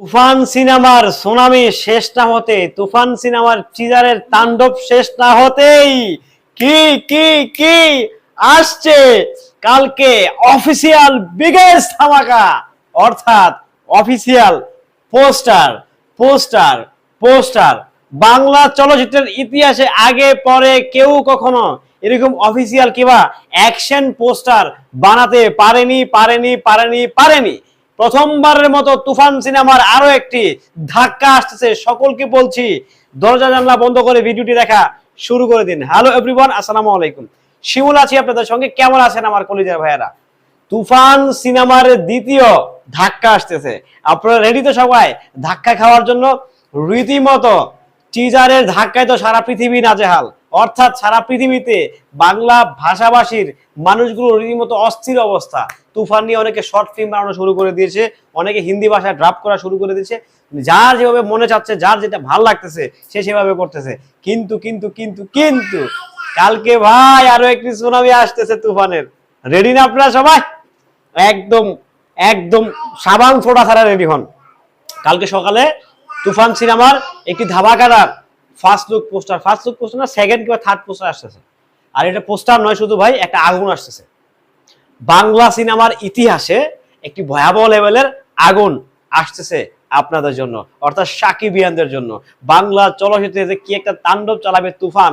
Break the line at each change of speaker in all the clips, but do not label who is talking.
তুফান সিনেমার সুনামি শেষ না হতে, তুফান সিনেমার চিজারের তাণ্ডব শেষ না হতেই কি কি কি আসছে? কালকে অফিসিয়াল বিগেস্ট ধামাকা, অর্থাৎ official poster poster poster Bangla চলচ্চিত্রের ইতিহাসে আগে, পরে কেউ কখনো এরকম অফিসিয়াল কিংবা অ্যাকশন পোস্টার বানাতে পারেনি পারেনি পারেনি পারেনি। প্রথমবারের মতো তুফান সিনেমার আরও একটি ধাক্কা আসতেছে। সকলকে বলছি, দরজা জানলা বন্ধ করে ভিডিওটি দেখা শুরু করে দিন। হ্যালো এভরিওয়ান আসসালামু আলাইকুম। শিমুল আছি আপনাদের সঙ্গে। কেমন আছেন আমার কলিজার ভাইয়েরা? তুফান সিনেমার দ্বিতীয় ধাক্কা আসতেছে। আপনারা রেডি তো সবাই? ধাক্কা খাওয়ার জন্য রীতিমতো টিজারের ধাক্কায় তো সারা পৃথিবী নাজেহাল। অর্থাৎ সারা পৃথিবীতে বাংলা ভাষাভাষীর মানুষগুলো রীতিমতো অস্থির অবস্থা। তুফান নিয়ে অনেকে শর্ট ফিল্ম বানানো শুরু করে দিয়েছে, অনেকে হিন্দি ভাষায় ড্রাফ করা শুরু করে দিয়েছে। যার যেভাবে মনে চাচ্ছে, যার যেটা ভালো লাগতেছে, সে সেভাবে করতেছে। কিন্তু কিন্তু কিন্তু কিন্তু, কালকে ভাই আরও একটি সুনামি আসতেছে তুফানের। রেডি না আপনারা সবাই? একদম একদম সাবান ফোটা ছাড়া রেডি হন। কালকে সকালে তুফান সিনেমার একটি ধামাকাদার first look poster first look poster না সেকেন্ড কিংবা থার্ড পোস্টার আসতেছে। আর এটা পোস্টার নয় শুধু ভাই, একটা আগুন আসতেছে। বাংলা সিনেমার ইতিহাসে একটি ভয়াবহ লেভেলের আগুন আসতেছে আপনাদের জন্য, অর্থাৎ সাকিবিয়ানদের জন্য। বাংলা চলচ্চিত্রে যে কি একটা তাণ্ডব চালাবে তুফান,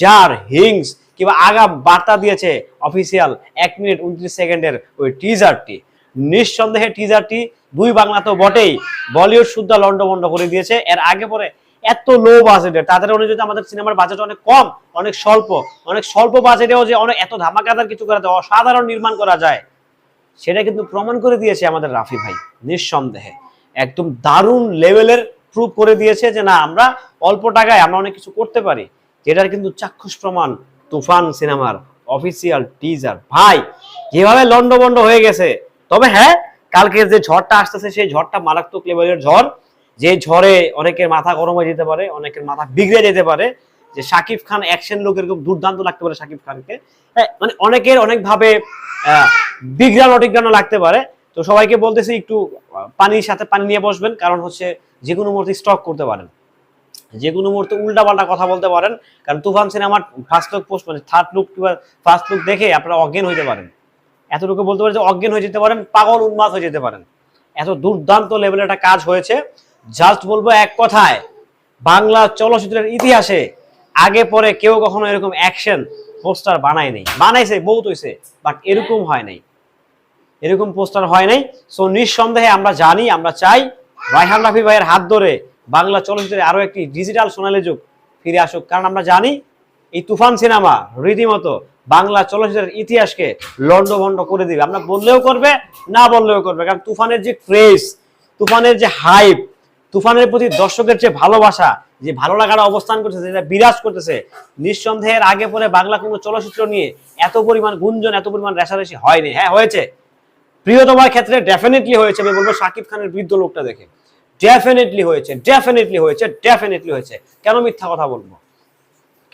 যার হিংস কিংবা আগাম বার্তা দিয়েছে অফিসিয়াল এক মিনিট উনত্রিশ সেকেন্ডের ওই টিজারটি নিঃসন্দেহে টিজারটি দুই বাংলা তো বটেই। বলিউড শুদ্ধ লন্ডভন্ড করে দিয়েছে। এর আগে পরে এত লো বাজেটে তাদের অনুযায়ী আমাদের সিনেমার বাজেট অনেক কম, অনেক স্বল্প অনেক স্বল্প বাজেটেও যে অনেক এত ধামাকাদার কিছু করা যায়, অসাধারণ নির্মাণ করা যায়, সেটা কিন্তু প্রমাণ করে দিয়েছে আমাদের রাফি ভাই, নিঃসন্দেহে। একদম দারুণ লেভেলের প্রুভ করে দিয়েছে যে না, আমরা অল্প টাকায় আমরা অনেক কিছু করতে পারি, যেটার কিন্তু চাক্ষুষ প্রমাণ তুফান সিনেমার অফিসিয়াল টিজার ভাই, যেভাবে লন্ডবন্ড হয়ে গেছে, তবে হ্যাঁ কালকের যে ঝড়টা আসতেছে, সেই ঝড়টা মারাত্মক লেভেলের ঝড় যে ঝড়ে অনেকের মাথা গরম হয়ে যেতে পারে অনেকের মাথা বিগড়ে যেতে পারে যে শাকিব খান অ্যাকশন লোক এরকম দুর্দান্ত লাগতে পারে শাকিব খানকে। হ্যাঁ, মানে অনেকের অনেকভাবে বিগড়ানো টিগড়ানো লাগতে পারে। তো সবাইকে বলতেছি একটু পানির সাথে পানি নিয়ে বসবেন কারণ হচ্ছে যে কোনো মুহূর্তে স্টক করতে পারেন। যে কোনো মুহূর্তে উল্টা পাল্টা কথা বলতে পারেন কারণ তুফান সিনেমার ফার্স্ট লুক পোস্ট মানে থার্ড লুক কিংবা ফার্স্ট লুক দেখে আপনারা অজ্ঞান হইতে পারেন। এতটুকু বলতে পারেন যে অজ্ঞান হয়ে যেতে পারেন পাগল উন্মাদ হয়ে যেতে পারেন। এত দুর্দান্ত লেভেলের একটা কাজ হয়েছে। জাস্ট বলব এক কথায়, বাংলা চলচ্চিত্রের ইতিহাসে আগে পরে কেউ কখনো এরকম অ্যাকশন পোস্টার বানায় বানায়নি বানাইছে, বহুত হয়েছে বাট এরকম হয় নাই। এরকম পোস্টার হয় নাই। সো নিঃসন্দেহে আমরা জানি, আমরা চাই রায়হান রাফি ভাইয়ের হাত ধরে বাংলা চলচ্চিত্রে আরও একটি ডিজিটাল সোনালী যুগ ফিরে আসুক। কারণ আমরা জানি, এই তুফান সিনেমা রীতিমতো বাংলা চলচ্চিত্রের ইতিহাসকে লন্ডভন্ড করে দিবে। আমরা বললেও করবে, না বললেও করবে। কারণ তুফানের যে ক্রেজ তুফানের যে হাইপ তুফানের প্রতি দর্শকের যে ভালোবাসা, যে ভালো লাগাটা অবস্থান করতেছে, যেটা বিরাজ করতেছে নিঃসন্দেহের আগে পরে বাংলা কোনো চলচ্চিত্র নিয়ে এত পরিমাণ গুঞ্জন, এত পরিমাণ রেশারেশি হয়নি। হ্যাঁ হয়েছে। প্রিয়তমার ক্ষেত্রে ডেফিনেটলি হয়েছে, আমি বলব শাকিব খানের বৃদ্ধ লোকটা দেখে। ডেফিনেটলি হয়েছে ডেফিনেটলি হয়েছে ডেফিনেটলি হয়েছে। কেন মিথ্যা কথা বলব?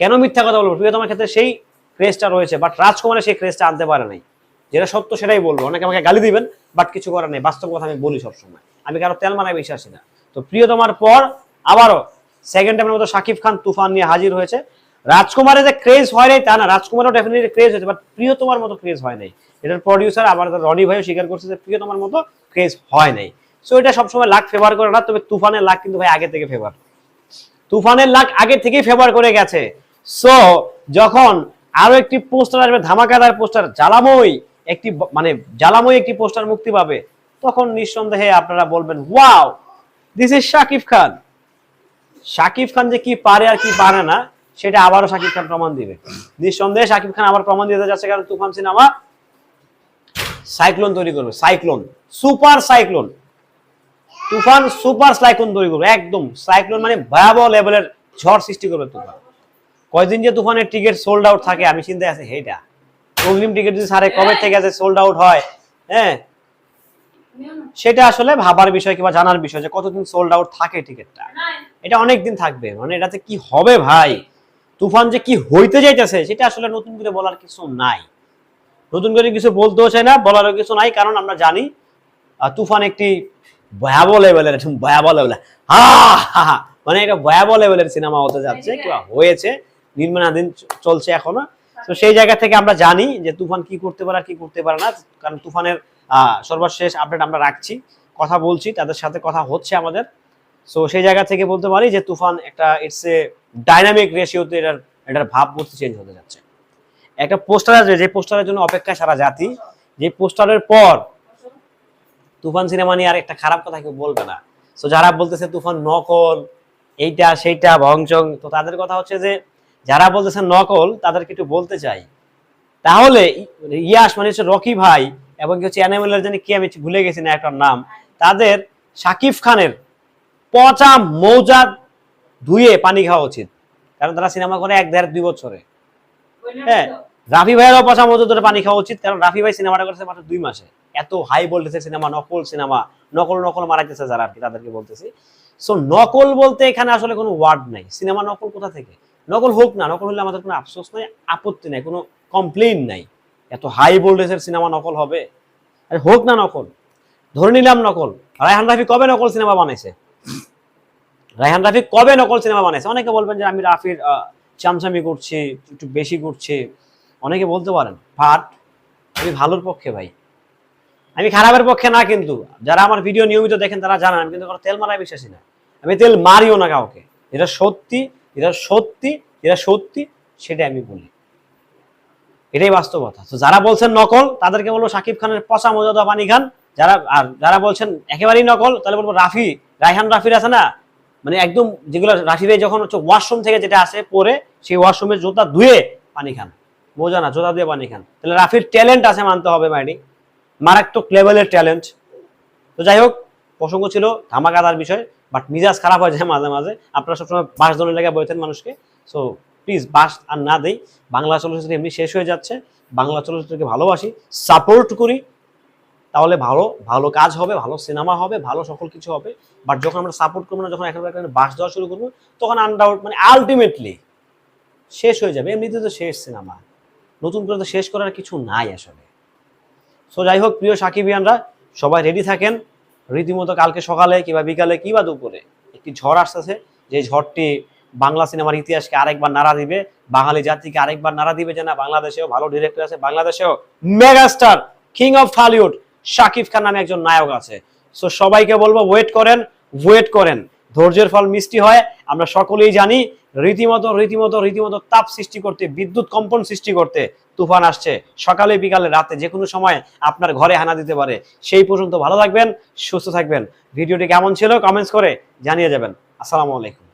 কেন মিথ্যা কথা বলব? প্রিয়তমার ক্ষেত্রে সেই ক্রেজটা রয়েছে বাট রাজকুমারের সেই ক্রেজটা আনতে পারে নাই। যেটা সত্য সেটাই বলব। অনেকে আমাকে গালি দিবেন বাট কিছু করার নেই। বাস্তব কথা আমি বলি সবসময়। আমি কারও তেল মানায় বিশ্বাসী না। তো প্রিয়তমার পর আবারও সেকেন্ড টাইমের মতো শাকিব খান তুফান নিয়ে হাজির হয়েছে। রাজকুমারের যে ক্রেজ হয় নাই তা না, রাজকুমারও ডেফিনেটলি ক্রেজ হয়েছে বাট প্রিয়তমার মতো ক্রেজ হয় নাই। এটার প্রডিউসার আবার রনি ভাইও স্বীকার করছে যে প্রিয়তমার মতো ক্রেজ হয় নাই। সো এটা সবসময় লাক ফেভার করে না, তবে তুফানের লাক কিন্তু ভাই আগে থেকে ফেভার তুফানের লাক আগে থেকেই ফেভার করে গেছে। সো যখন আরও একটি পোস্টার আসবে, ধামাকাদার পোস্টার জ্বালাময় একটি মানে জ্বালাময় একটি পোস্টার মুক্তি পাবে, তখন নিঃসন্দেহে আপনারা বলবেন wow this is Shakib Khan Shakib Khan যে কি পারে আর কি পারে না, সেটা আবারও শাকিব খান প্রমাণ দিবে। নিঃসন্দেহে শাকিব খান আবার প্রমাণ দিতে যাচ্ছে কারণ তুফান সিনেমা সাইক্লোন তৈরি করবে, cyclone, super cyclone. Toofan, super cyclone তৈরি করবে, একদম। সাইক্লোন মানে ভয়াবহ লেভেলের ঝড় সৃষ্টি করবে তুফান। কয়দিন যে তুফানের টিকিট সোল্ড আউট থাকে, আমি চিন্তায় আছে হেটা অগ্রিম টিকিট যদি সারে, কবে থেকে আছে সোল্ড আউট হয়? হ্যাঁ? সেটা আসলে ভাবার বিষয় কিংবা জানার বিষয় যে কতদিন সোল্ড আউট থাকে টিকিটটা। এটা অনেক দিন থাকবে। মানে এটাতে কি হবে ভাই? তুফান যে কি হইতে যাইতেছে সেটা আসলে নতুন করে বলার কিছু নাই। নতুন করে কিছু বলতেও চাই না বলারও কিছু নাই কারণ আমরা জানি তুফান একটি ভয়াবহ লেভেলের ভয়াবহ লেভেলের হা হা। মানে এটা ভয়াবহ লেভেলের সিনেমা হতে যাচ্ছে কিংবা হয়েছে নির্মাণাধীন চলছে এখনও। তো সেই জায়গা থেকে আমরা জানি যে তুফান কি করতে পারে আর কি করতে পারে না কারণ তুফানের সর্বশেষ আপডেট আমরা রাখছি। কথা বলছি, তাদের সাথে কথা হচ্ছে আমাদের। সো সেই জায়গা থেকে বলতে পারি যে তুফান একটা ইটস এ ডাইনামিক রেশিওতে এটার এটার ভাবমূর্তি চেঞ্জ হতে যাচ্ছে। একটা পোস্টার আছে, যে পোস্টারের জন্য অপেক্ষা সারা জাতি, যে পোস্টারের পর তুফান সিনেমা নিয়ে আর একটা খারাপ কথা কেউ বলবে না। সো যারা বলতেছে তুফান নকল, এইটা, সেইটা, ভংচং, তো তাদের কথা হচ্ছে যে যারা বলতেছে নকল, তাদেরকে একটু বলতে চাই। তাহলে ইয়াস মানে হচ্ছে রকি ভাই এবং হচ্ছে অ্যানিমেলের জানি কি আমি ভুলে গেছি না একটা নাম, তাদের সাকিব খানের পচা মৌজা ধুয়ে পানি খাওয়া উচিত। কারণ তারা সিনেমা করে এক, দেড়, দুই বছরে। হ্যাঁ রাফি ভাইয়েরও পচা মৌজা ধরে পানি খাওয়া উচিত, কারণ রাফি ভাই সিনেমাটা করেছে মাত্র দুই মাসে। এত হাই ভোল্টেজের সিনেমা নকল সিনেমা নকল নকল মারাইতেছে যারা আর কি তাদেরকে বলতেছি। সো নকল বলতে এখানে আসলে কোনো ওয়ার্ড নাই। সিনেমা নকল কোথা থেকে? নকল হোক না, নকল হলে আমাদের কোনো আফসোস নাই, আপত্তি নাই, কোনো কমপ্লেইন নাই। এত হাই ভোল্টেজের সিনেমা নকল হবে? আরে হোক না নকল। ধরে নিলাম নকল। রায়হান রাফি কবে নকল সিনেমা বানাইছে? রায়হান রাফি কবে নকল সিনেমা বানাইছে? অনেকে বলবেন যে আমি রাফির চামচামি করছি, একটু বেশি করছি। অনেকে বলতে পারেন বাট আমি ভালোর পক্ষে ভাই। আমি খারাপের পক্ষে না কিন্তু। যারা আমার ভিডিও নিয়মিত দেখেন তারা জানেন, আমি কিন্তু কোনো তেল মারায় বিশ্বাসী না। আমি তেল মারিও না কাউকে। এটা সত্যি এটা সত্যি এটা সত্যি সেটা আমি বলি। এটাই বাস্তবতা। তো যারা বলছেন নকল, তাদেরকে বলব সাকিব খানের পচা মজাদা পানি খান। যারা, আর যারা বলছেন একেবারেই নকল, তাহলে বলব রাফি। রায়হান রাফির আছে না? মানে একদম যেগুলো রাফি ভাই যখন হচ্ছে ওয়াশরুম থেকে যেটা আসে পরে, সেই ওয়াশরুমের জোতা ধুয়ে পানি খান। মোজা না, জোতা দিয়ে পানি খান। তাহলে রাফির ট্যালেন্ট আছে মানতে হবে মাইডি মারাত্মক লেভেলের ট্যালেন্ট তো যাই হোক, প্রসঙ্গ ছিল ধামাকাদার বিষয় বাট মিজাজ খারাপ হয়ে যায় মাঝে মাঝে। আপনারা সবসময় বাস ধরনের লেগে বলতেন মানুষকে। সো প্লিজ বাস আর না দেই। বাংলা চলচ্চিত্র এমনি শেষ হয়ে যাচ্ছে। বাংলা চলচ্চিত্রকে ভালোবাসি, সাপোর্ট করি। তাহলে ভালো ভালো কাজ হবে, ভালো সিনেমা হবে, ভালো সকল কিছু হবে। বাট যখন আমরা সাপোর্ট করব না, যখন একেবারে বাস দেওয়া শুরু করব, তখন আনডাউট মানে আলটিমেটলি শেষ হয়ে যাবে। এমনিতে তো শেষ সিনেমা। নতুন করে তো শেষ করার কিছু নাই আসলে। সো যাই হোক, প্রিয় সাকিবিয়ানরা, সবাই রেডি থাকেন। রীতিমতো কালকে সকালে কিংবা বিকালে কিংবা দুপুরে একটি ঝড় আসতেছে। যে ঝড়টি বাংলা সিনেমার ইতিহাসকে আরেকবার নাড়া দিবে, বাঙালি জাতিকে আরেকবার নাড়া দিবে যে না, বাংলাদেশেও ভালো ডিরেক্টর আছে, বাংলাদেশেও megastar king of Hollywood Shakib Khan নামে একজন নায়ক আছে। সো সবাইকে বলব ওয়েট করেন ওয়েট করেন। ধৈর্যের ফল মিষ্টি হয়, আমরা সকলেই জানি, রীতিমতো রীতিমতো রীতিমতো তাপ সৃষ্টি করতে, বিদ্যুৎ কম্পন সৃষ্টি করতে তুফান আসছে। সকালে, বিকালে, রাতে যে কোনো সময় আপনার ঘরে হানা দিতে পারে। সেই পর্যন্ত ভালো থাকবেন, সুস্থ থাকবেন। ভিডিওটি কেমন ছিল কমেন্টস করে জানিয়ে যাবেন। আসসালামু আলাইকুম।